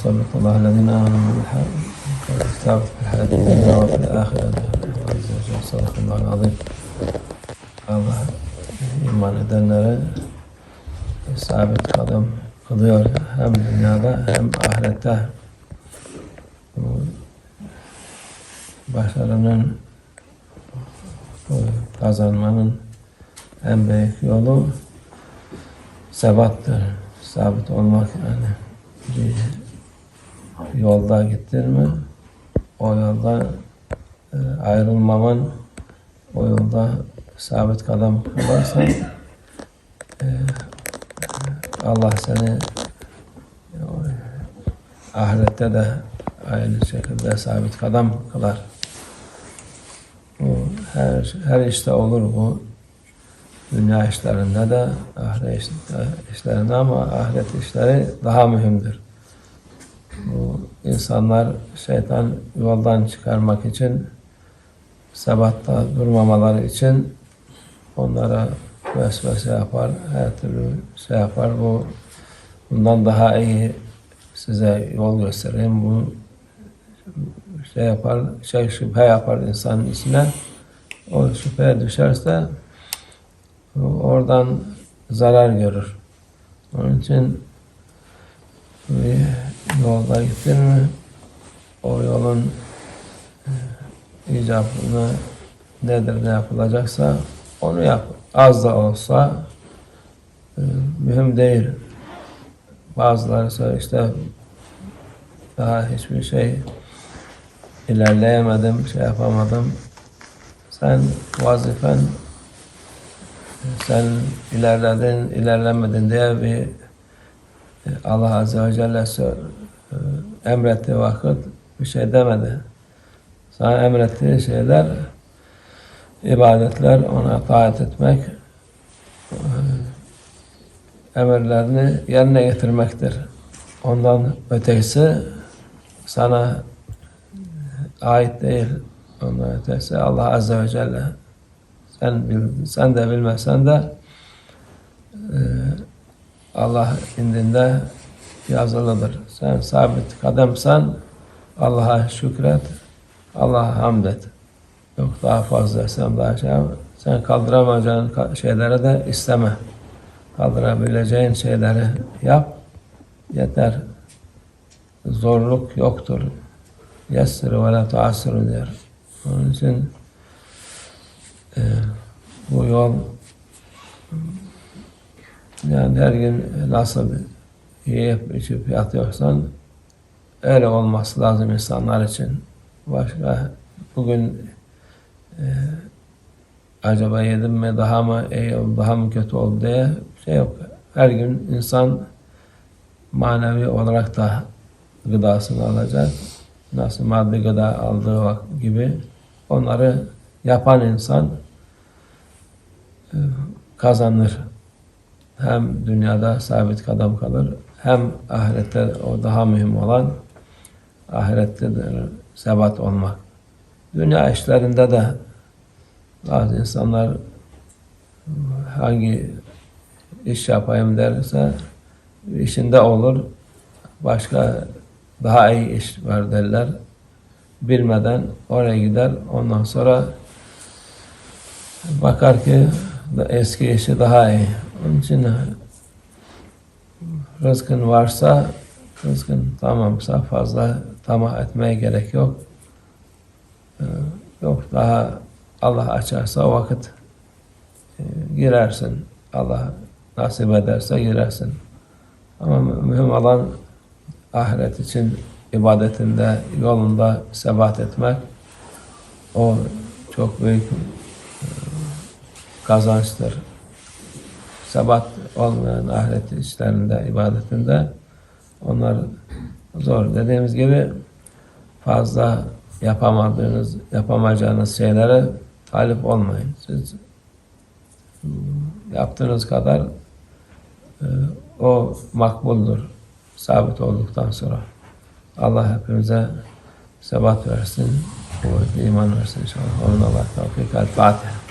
وثبت الله الذين آمنوا بالحق ثابت في الحياة الدنيا وفي الآخرة الله عز وجل صدق الله العظيم Allah iman edenlere sabit kadem kılıyor hem dünyada hem ahirette. Bu başarının bu kazanmanın en büyük yolu sebattır. Sabit olmak yani bir yolda gittin mi o yolda e, ayrılmaman o yolda sabit kadem kılarsan e, Allah seni e, ahirette de aynı şekilde sabit kadem kılar. Her, her işte olur bu. Dünya işlerinde de, ahiret işte- işlerinde ama ahiret işleri daha mühimdir. Bu insanlar şeytan yoldan çıkarmak için, sebatta durmamaları için onlara vesvese yapar, her türlü şey yapar. Bu bundan daha iyi size yol göstereyim. Bu şey yapar, şey şüphe yapar insanın içine. O şüpheye düşerse oradan zarar görür. Onun için yolda gittin mi o yolun e, icabını nedir ne yapılacaksa onu yap. Az da olsa e, mühim değil. Bazıları söylüyor işte daha hiçbir şey ilerleyemedim, şey yapamadım. Sen vazifen sen ilerledin, ilerlemedin diye bir e, Allah Azze ve Celle emrettiği vakit bir şey demedi. Sana emrettiği şeyler ibadetler, ona taat etmek, e, emirlerini yerine getirmektir. Ondan ötekisi sana ait değil. Ondan ötesi Allah Azze ve Celle. Sen, bil, sen de bilmesen de e, Allah indinde yazılıdır. Sen sabit kademsen Allah'a şükret, Allah'a hamd et. Yok daha fazla sen daha şey. Sen kaldıramayacağın ka- şeylere de isteme. Kaldırabileceğin şeyleri yap. Yeter. Zorluk yoktur. Yessir ve la tuassir diyor. Onun için e, bu yol yani her gün nasıl içip yatıyorsan öyle olması lazım insanlar için. Başka bugün e, acaba yedim mi daha mı iyi oldu, daha mı kötü oldu diye şey yok. Her gün insan manevi olarak da gıdasını alacak. Nasıl maddi gıda aldığı gibi onları yapan insan e, kazanır. Hem dünyada sabit kadem kalır, hem ahirette o daha mühim olan ahirette sebat olmak. Dünya işlerinde de bazı insanlar hangi iş yapayım derse işinde olur. Başka daha iyi iş var derler. Bilmeden oraya gider. Ondan sonra bakar ki eski işi daha iyi. Onun için rızkın varsa rızkın tamamsa fazla tamah etmeye gerek yok. Ee, Yok daha Allah açarsa vakit e, girersin. Allah nasip ederse girersin. Ama mühim olan ahiret için ibadetinde, yolunda sebat etmek o çok büyük e, kazançtır. Sebat olmayan ahiret işlerinde, ibadetinde onlar zor. Dediğimiz gibi fazla yapamadığınız, yapamayacağınız şeylere talip olmayın. Siz hmm, yaptığınız kadar e, o makbuldur. Sabit olduktan sonra. Allah hepimize sebat versin. Kuvvetli iman versin inşallah. Onun Allah tevfik. El Fatiha.